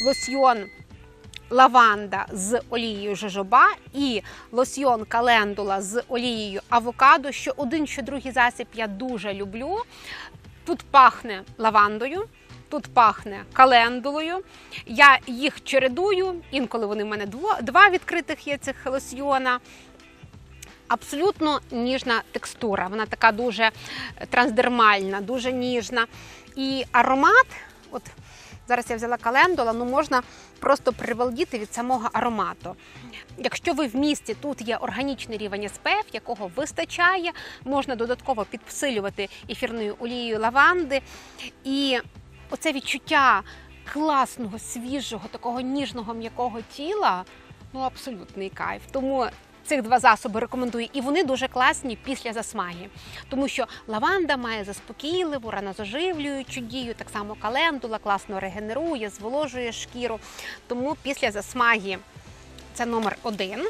лосьйон лаванда з олією жожоба і лосьйон календула з олією авокадо. Що один, що другий засіб я дуже люблю. Тут пахне лавандою. Тут пахне календулою. Я їх чередую. Інколи вони в мене два відкритих є цих лосьйона. Абсолютно ніжна текстура. Вона така дуже трансдермальна, дуже ніжна. І аромат, зараз я взяла календула, ну можна просто привалдіти від самого аромату. Якщо ви в місті тут є органічний рівень СПФ, якого вистачає, можна додатково підсилювати ефірною олією лаванди. І оце відчуття класного, свіжого, такого ніжного м'якого тіла ну абсолютний кайф. Тому цих два засоби рекомендую, і вони дуже класні після засмаги, тому що лаванда має заспокійливу, ранозаживлюючу дію, так само календула класно регенерує, зволожує шкіру. Тому після засмаги це номер один.